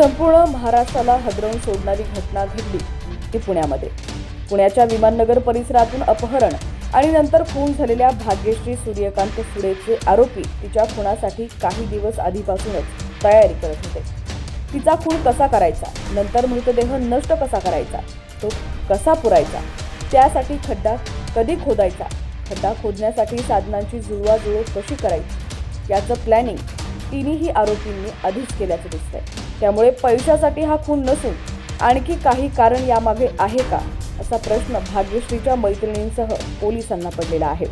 संपूर्ण महाराष्ट्राला हदरवून सोडणारी घटना घडली ती पुण्यामध्ये. पुण्याच्या विमाननगर परिसरातून अपहरण आणि नंतर खून झालेल्या भाग्यश्री सूर्यकांत सुडेचे आरोपी तिच्या खुनासाठी काही दिवस आधीपासूनच तयारी करत होते. तिचा खून कसा करायचा? नंतर मृतदेह नष्ट कसा करायचा? तो कसा पुरायचा? त्यासाठी खड्डा कधी खोदायचा? खड्डा खोदण्यासाठी साधनांची जुळवाजुळव कशी करायची? याचं प्लॅनिंग तिन्ही आरोपींनी आधीच केल्याचं दिसतंय. त्यामुळे पैशासाठी हा खून नसून आणखी काही कारण यामागे आहे का असा प्रश्न भाग्यश्रीच्या मैत्रिणींसह पोलिसांना पडलेला आहे.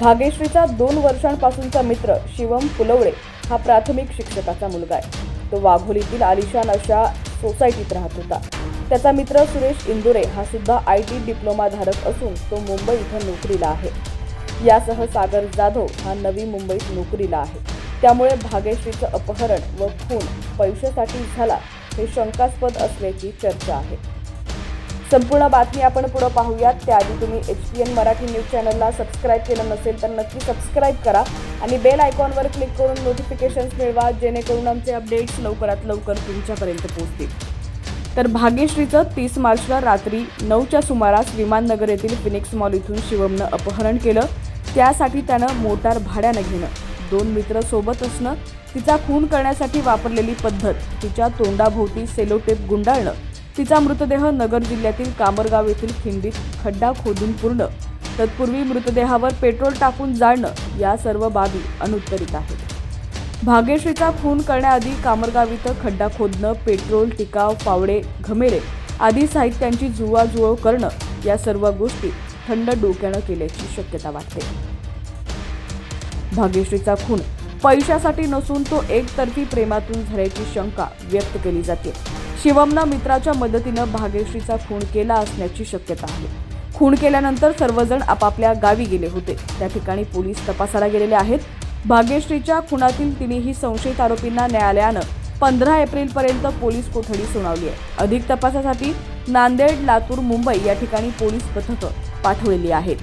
भाग्यश्रीचा दोन वर्षांपासूनचा मित्र शिवम पुलवळे हा प्राथमिक शिक्षकाचा मुलगा आहे. तो वाघोलीतील आलिशान अशा सोसायटीत राहत होता. त्याचा मित्र सुरेश इंदुरे हा सुद्धा आय टी डिप्लोमाधारक असून तो मुंबई इथं नोकरीला आहे. यासह सागर जाधव हा नवी मुंबईत नोकरीला आहे. त्यामुळे भाग्यश्रीचं अपहरण व खून पैशासाठी झाला हे शंकास्पद असल्याची चर्चा आहे. संपूर्ण बातमी आपण पुढे पाहूयात. त्याआधी तुम्ही H P N Marathi news चॅनलला सबस्क्राईब केलं नसेल तर नक्की सबस्क्राईब करा आणि बेल आयकॉनवर क्लिक करून नोटिफिकेशन्स मिळवा जेणेकरून आमचे अपडेट्स लवकरात लवकर तुमच्यापर्यंत पोहोचतील. तर भाग्यश्रीचं तीस मार्चला रात्री नऊच्या सुमारास विमाननगर येथील फिनिक्स मॉल इथून शिवमनं अपहरण केलं. त्यासाठी त्यानं मोटार भाड्यानं घेणं. दोन मित्र सोबत असणं तिचा खून करण्यासाठी वापरलेली पद्धत तिच्या तोंडाभोवती सेलोटेप गुंडाळणं तिचा मृतदेह नगर जिल्ह्यातील कामरगाव येथील खिंडीत खड्डा खोदून पूर्ण तत्पूर्वी मृतदेहावर पेट्रोल टाकून जाळणं या सर्व बाबी अनुत्तरित आहेत. भाग्यश्रीचा खून करण्याआधी कामरगाव इथं खड्डा खोदणं पेट्रोल टिकाव फावडे घमेरे आदी साहित्यांची जुळवाजुळव करणं या सर्व गोष्टी थंड डोक्यानं केल्याची शक्यता वाटते. भाग्यश्रीचा खून. पैशासाठी नसून तो एकतर्फी प्रेमातून झाल्याची शंका व्यक्त केली जाते. शिवमनं मित्राच्या मदतीनं भाग्यश्रीचा खून केला असण्याची शक्यता आहे. खून केल्यानंतर सर्वजण आपापल्या गावी गेले होते. त्या ठिकाणी पोलीस तपासाला गेलेले आहेत. भाग्यश्रीच्या खुनातील तिन्ही संशयित आरोपींना न्यायालयानं पंधरा एप्रिलपर्यंत पोलीस कोठडी सुनावली आहे. अधिक तपासासाठी नांदेड लातूर मुंबई या ठिकाणी पोलीस पथकं पाठवलेली आहेत.